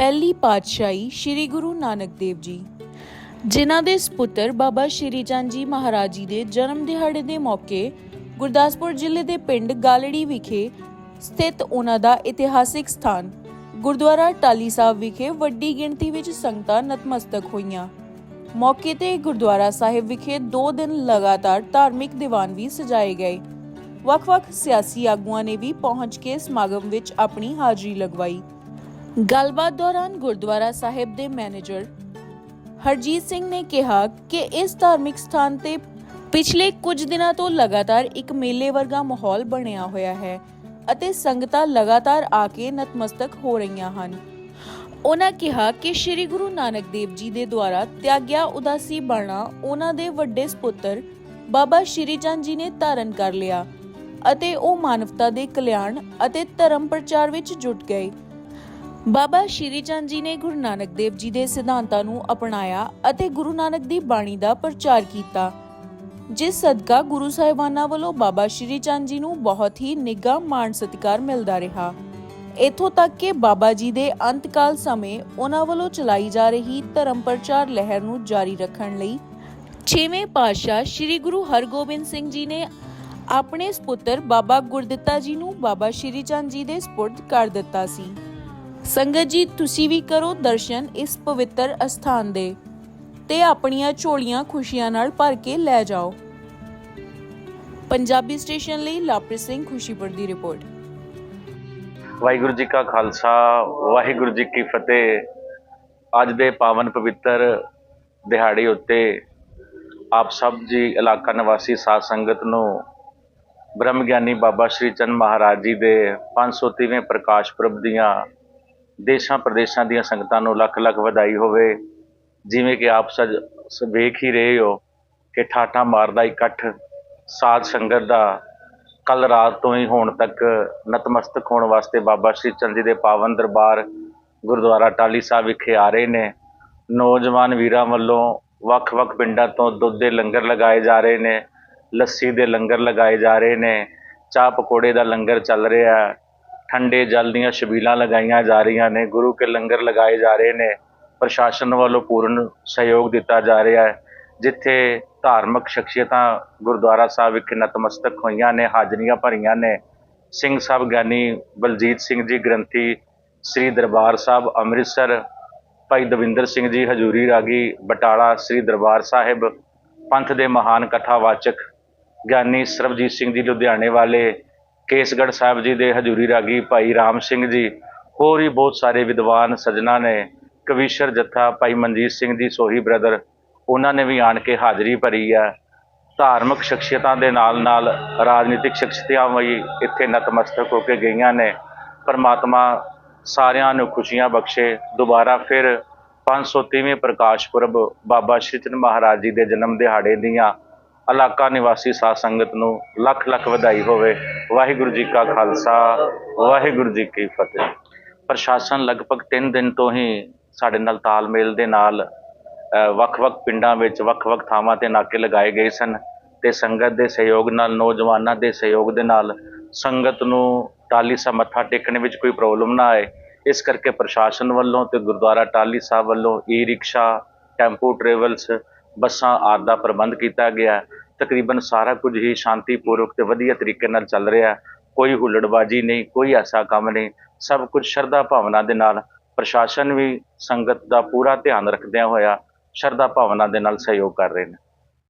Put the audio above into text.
ਪਹਿਲੀ ਪਾਤਸ਼ਾਹੀ ਸ੍ਰੀ ਗੁਰੂ ਨਾਨਕ ਦੇਵ ਜੀ। ਜਿਨ੍ਹਾਂ ਦੇ ਸਪੁੱਤਰ ਬਾਬਾ ਸ਼੍ਰੀ ਚੰਦ ਜੀ ਮਹਾਰਾਜ ਜੀ ਦੇ ਜਨਮ ਦਿਹਾੜੇ ਦੇ ਮੌਕੇ ਗੁਰਦਾਸਪੁਰ ਜ਼ਿਲ੍ਹੇ ਦੇ ਪਿੰਡ ਗਾਲੜੀ ਵਿਖੇ ਸਥਿਤ ਉਹਨਾਂ ਦਾ ਇਤਿਹਾਸਿਕ ਸਥਾਨ ਗੁਰਦੁਆਰਾ ਟਾਲੀ ਸਾਹਿਬ ਵਿਖੇ ਵੱਡੀ ਗਿਣਤੀ ਵਿੱਚ ਸੰਗਤਾਂ ਨਤਮਸਤਕ ਹੋਈਆਂ। ਮੌਕੇ ਤੇ ਗੁਰਦੁਆਰਾ ਸਾਹਿਬ ਵਿਖੇ 2 ਦਿਨ ਲਗਾਤਾਰ ਧਾਰਮਿਕ ਦੀਵਾਨ ਵੀ ਸਜਾਏ ਗਏ। ਵੱਖ-ਵੱਖ ਸਿਆਸੀ ਆਗੂਆਂ ਨੇ ਵੀ ਪਹੁੰਚ ਕੇ ਸਮਾਗਮ ਵਿੱਚ ਆਪਣੀ ਹਾਜ਼ਰੀ ਲਗਵਾਈ। ਗੱਲਬਾਤ ਦੌਰਾਨ ਗੁਰਦੁਆਰਾ ਸਾਹਿਬ ਦੇ ਮੈਨੇਜਰ ਹਰਜੀਤ ਸਿੰਘ ਨੇ ਕਿਹਾ ਕਿ ਇਸ ਧਾਰਮਿਕ ਸਥਾਨ ਤੇ ਪਿਛਲੇ ਕੁਝ ਦਿਨਾਂ ਤੋਂ ਲਗਾਤਾਰ ਇੱਕ ਮੇਲੇ ਵਰਗਾ ਮਾਹੌਲ ਬਣਿਆ ਹੋਇਆ ਹੈ ਅਤੇ ਸੰਗਤਾਂ ਲਗਾਤਾਰ ਆ ਕੇ ਨਤਮਸਤਕ ਹੋ ਰਹੀਆਂ ਹਨ। ਉਹਨਾਂ ਕਿਹਾ ਕਿ ਸ੍ਰੀ ਗੁਰੂ ਨਾਨਕ ਦੇਵ ਜੀ ਦੇ ਦੁਆਰਾ ਤਿਆਗਿਆ ਉਦਾਸੀ ਬਾਣਾ ਉਹਨਾਂ ਦੇ ਵੱਡੇ ਸੁਪੁੱਤਰ ਬਾਬਾ ਸ਼੍ਰੀ ਚੰਦ ਜੀ ਨੇ ਧਾਰਨ ਕਰ ਲਿਆ ਅਤੇ ਉਹ ਮਾਨਵਤਾ ਦੇ ਕਲਿਆਣ ਅਤੇ ਧਰਮ ਪ੍ਰਚਾਰ ਵਿੱਚ ਜੁਟ ਗਏ। ਬਾਬਾ ਸ਼੍ਰੀ ਚੰਦ ਜੀ ਨੇ ਗੁਰੂ ਨਾਨਕ ਦੇਵ ਜੀ ਦੇ ਸਿਧਾਂਤਾਂ ਨੂੰ ਅਪਣਾਇਆ ਅਤੇ ਗੁਰੂ ਨਾਨਕ ਦੀ ਬਾਣੀ ਦਾ ਪ੍ਰਚਾਰ ਕੀਤਾ, ਜਿਸ ਸਦਕਾ ਗੁਰੂ ਸਾਹਿਬਾਨਾਂ ਵੱਲੋਂ ਬਾਬਾ ਸ਼੍ਰੀ ਚੰਦ ਜੀ ਨੂੰ ਬਹੁਤ ਹੀ ਨਿੱਘਾ ਮਾਣ ਸਤਿਕਾਰ ਮਿਲਦਾ ਰਿਹਾ। ਇਥੋਂ ਤੱਕ ਕਿ ਬਾਬਾ ਜੀ ਦੇ ਅੰਤਕਾਲ ਸਮੇਂ ਉਹਨਾਂ ਵੱਲੋਂ ਚਲਾਈ ਜਾ ਰਹੀ ਧਰਮ ਪ੍ਰਚਾਰ ਲਹਿਰ ਨੂੰ ਜਾਰੀ ਰੱਖਣ ਲਈ ਛੇਵੇਂ ਪਾਤਸ਼ਾਹ ਸ੍ਰੀ ਗੁਰੂ ਹਰਗੋਬਿੰਦ ਸਿੰਘ ਜੀ ਨੇ ਆਪਣੇ ਸੁਪੁੱਤਰ ਬਾਬਾ ਗੁਰਦਿੱਤਾ ਜੀ ਨੂੰ ਬਾਬਾ ਸ਼੍ਰੀ ਚੰਦ ਜੀ ਦੇ ਸਪੁਰਦ ਕਰ ਦਿੱਤਾ ਸੀ। ਸੰਗਤ ਜੀ, ਤੁਸੀਂ ਵੀ ਕਰੋ ਦਰਸ਼ਨ ਇਸ ਪਵਿੱਤਰ ਅਸਥਾਨ ਦੇ ਤੇ ਆਪਣੀਆਂ ਝੋਲੀਆਂ ਖੁਸ਼ੀਆਂ ਨਾਲ ਭਰ ਕੇ ਲੈ ਜਾਓ। ਪੰਜਾਬੀ ਸਟੇਸ਼ਨ ਲਈ ਲਾਪ੍ਰਿਤ ਸਿੰਘ ਖੁਸ਼ੀਪੁਰ ਦੀ ਰਿਪੋਰਟ। ਵਾਹਿਗੁਰੂ ਜੀ ਕਾ ਖਾਲਸਾ, ਵਾਹਿਗੁਰੂ ਜੀ ਕੀ ਫਤਿਹ। ਅੱਜ ਦੇ ਪਾਵਨ ਪਵਿੱਤਰ ਦਿਹਾੜੇ ਉੱਤੇ ਆਪ ਸਭ ਜੀ, ਇਲਾਕਾ ਨਿਵਾਸੀ ਸਾਧ ਸੰਗਤ ਨੂੰ ਬ੍ਰਹਮ ਗਿਆਨੀ ਬਾਬਾ ਸ਼੍ਰੀ ਚੰਦ ਮਹਾਰਾਜ ਜੀ ਦੇ 530ਵੇਂ ਪ੍ਰਕਾਸ਼ ਪੁਰਬ ਦੀਆਂ ਦੇਸ਼ਾਂ ਪ੍ਰਦੇਸ਼ਾਂ ਦੀਆਂ ਸੰਗਤਾਂ ਨੂੰ ਲੱਖ ਲੱਖ ਵਧਾਈ ਹੋਵੇ। ਜਿਵੇਂ ਕਿ ਆਪ ਸਜ ਵੇਖ ਹੀ ਰਹੇ ਹੋ ਕਿ ਠਾਠਾ ਮਾਰਦਾ ਇਕੱਠ, ਸਾਧ ਸੰਗਤ ਦਾ ਕੱਲ ਰਾਤ ਤੋਂ ਹੀ ਹੁਣ ਤੱਕ ਨਤਮਸਤਕ ਹੋਣ ਵਾਸਤੇ ਬਾਬਾ ਸ਼੍ਰੀ ਚੰਦ ਜੀ ਦੇ ਪਾਵਨ ਦਰਬਾਰ ਗੁਰਦੁਆਰਾ ਟਾਲੀ ਸਾਹਿਬ ਵਿਖੇ ਆ ਰਹੇ ਨੇ। ਨੌਜਵਾਨ ਵੀਰਾਂ ਵੱਲੋਂ ਵੱਖ-ਵੱਖ ਪਿੰਡਾਂ ਤੋਂ ਦੁੱਧ ਦੇ ਲੰਗਰ ਲਗਾਏ ਜਾ ਰਹੇ ਨੇ, ਲੱਸੀ ਦੇ ਲੰਗਰ ਲਗਾਏ ਜਾ ਰਹੇ ਨੇ, ਚਾਹ ਪਕੌੜੇ ਦਾ ਲੰਗਰ ਚੱਲ ਰਿਹਾ ਠੰਡੇ ਜਲ ਦੀਆਂ ਛਬੀਲਾਂ ਲਗਾਈਆਂ ਜਾ ਰਹੀਆਂ ਨੇ, ਗੁਰੂ ਕੇ ਲੰਗਰ ਲਗਾਏ ਜਾ ਰਹੇ ਨੇ, ਪ੍ਰਸ਼ਾਸਨ ਵੱਲੋਂ ਪੂਰਨ ਸਹਿਯੋਗ ਦਿੱਤਾ ਜਾ ਰਿਹਾ ਹੈ, ਜਿੱਥੇ ਧਾਰਮਿਕ ਸ਼ਖਸੀਅਤਾਂ ਗੁਰਦੁਆਰਾ ਸਾਹਿਬ ਵਿਖੇ ਨਤਮਸਤਕ ਹੋਈਆਂ ਨੇ, ਹਾਜ਼ਰੀਆਂ ਭਰੀਆਂ ਨੇ। ਸਿੰਘ ਸਾਹਿਬ ਗਿਆਨੀ ਬਲਜੀਤ ਸਿੰਘ ਜੀ ਗ੍ਰੰਥੀ, ਸ੍ਰੀ ਦਰਬਾਰ ਸਾਹਿਬ ਅੰਮ੍ਰਿਤਸਰ, ਭਾਈ ਦਵਿੰਦਰ ਸਿੰਘ ਜੀ ਹਜੂਰੀ ਰਾਗੀ, ਬਟਾਲਾ ਸ੍ਰੀ ਦਰਬਾਰ ਸਾਹਿਬ, ਪੰਥ ਦੇ ਮਹਾਨ ਕਥਾਵਾਚਕ ਗਿਆਨੀ ਸਰਬਜੀਤ ਸਿੰਘ ਜੀ ਲੁਧਿਆਣੇ ਵਾਲੇ ਕੇਸਗੜ੍ਹ ਸਾਹਿਬ ਜੀ ਦੇ ਹਜੂਰੀ ਰਾਗੀ ਭਾਈ ਰਾਮ ਸਿੰਘ ਜੀ, ਹੋਰ ਵੀ ਬਹੁਤ ਸਾਰੇ ਵਿਦਵਾਨ ਸਜਣਾ ਨੇ, ਕਵੀਸ਼ਰ ਜੱਥਾ ਭਾਈ ਮਨਜੀਤ ਸਿੰਘ ਜੀ ਸੋਹੀ ਬ੍ਰਦਰ ਉਹਨਾਂ ਨੇ ਵੀ ਆਣ ਕੇ ਹਾਜ਼ਰੀ ਭਰੀ ਹੈ ਧਾਰਮਿਕ ਸ਼ਖਸੀਅਤਾਂ ਦੇ ਨਾਲ ਨਾਲ ਰਾਜਨੀਤਿਕ ਸ਼ਖਸੀਅਤਾਂ ਵੀ ਇੱਥੇ ਨਤਮਸਤਕ ਹੋ ਕੇ ਗਈਆਂ ਨੇ। ਪਰਮਾਤਮਾ ਸਾਰਿਆਂ ਨੂੰ ਖੁਸ਼ੀਆਂ ਬਖਸ਼ੇ। ਦੁਬਾਰਾ ਫਿਰ 530ਵੇਂ ਪ੍ਰਕਾਸ਼ ਪੁਰਬ ਬਾਬਾ ਸ਼੍ਰੀ ਚੰਦ ਮਹਾਰਾਜ ਜੀ ਦੇ ਜਨਮ ਦਿਹਾੜੇ ਦੀਆਂ ਇਲਾਕਾ ਨਿਵਾਸੀ ਸਾਧ ਸੰਗਤ ਨੂੰ ਲੱਖ ਲੱਖ ਵਧਾਈ ਹੋਵੇ। ਵਾਹਿਗੁਰੂ ਜੀ ਕਾ ਖਾਲਸਾ, ਵਾਹਿਗੁਰੂ ਜੀ ਕੀ ਫਤਿਹ। ਪ੍ਰਸ਼ਾਸਨ ਲਗਭਗ 3 ਦਿਨ ਤੋਂ ਹੀ ਸਾਡੇ ਨਾਲ ਤਾਲਮੇਲ ਦੇ ਨਾਲ ਵੱਖ-ਵੱਖ ਪਿੰਡਾਂ ਵਿੱਚ ਵੱਖ-ਵੱਖ ਥਾਵਾਂ ਤੇ ਨਾਕੇ ਲਗਾਏ ਗਏ ਸਨ ਤੇ ਸੰਗਤ ਦੇ ਸਹਿਯੋਗ ਨਾਲ, ਨੌਜਵਾਨਾਂ ਦੇ ਸਹਿਯੋਗ ਦੇ ਨਾਲ ਸੰਗਤ ਨੂੰ ਟਾਲੀ ਸਾਹਿਬ ਮੱਥਾ ਟੇਕਣ ਵਿੱਚ ਕੋਈ ਪ੍ਰੋਬਲਮ ਨਾ ਆਏ। ਇਸ ਕਰਕੇ ਪ੍ਰਸ਼ਾਸਨ ਵੱਲੋਂ ਤੇ ਗੁਰਦੁਆਰਾ ਟਾਲੀ ਸਾਹਿਬ ਵੱਲੋਂ ਈ ਰਿਕਸ਼ਾ ਟੈਂਪੂ, ਟਰੈਵਲਸ ਬੱਸਾਂ ਆਦਿ ਦਾ ਪ੍ਰਬੰਧ ਕੀਤਾ ਗਿਆ। ਤਕਰੀਬਨ ਸਾਰਾ ਕੁਝ ਹੀ ਸ਼ਾਂਤੀਪੂਰਵਕ ਤੇ ਵਧੀਆ ਤਰੀਕੇ ਨਾਲ ਚੱਲ ਰਿਹਾ। ਕੋਈ ਹੁੱਲੜਬਾਜੀ ਨਹੀਂ, ਕੋਈ ਐਸਾ ਕੰਮ ਨਹੀਂ। ਸਭ ਕੁਝ ਸ਼ਰਧਾ ਭਾਵਨਾ ਦੇ ਨਾਲ ਪ੍ਰਸ਼ਾਸਨ ਵੀ ਸੰਗਤ ਦਾ ਪੂਰਾ ਧਿਆਨ ਰੱਖਦਿਆਂ ਹੋਇਆ ਸ਼ਰਧਾ ਭਾਵਨਾ ਦੇ ਨਾਲ ਸਹਿਯੋਗ ਕਰ ਰਹੇ ਨੇ।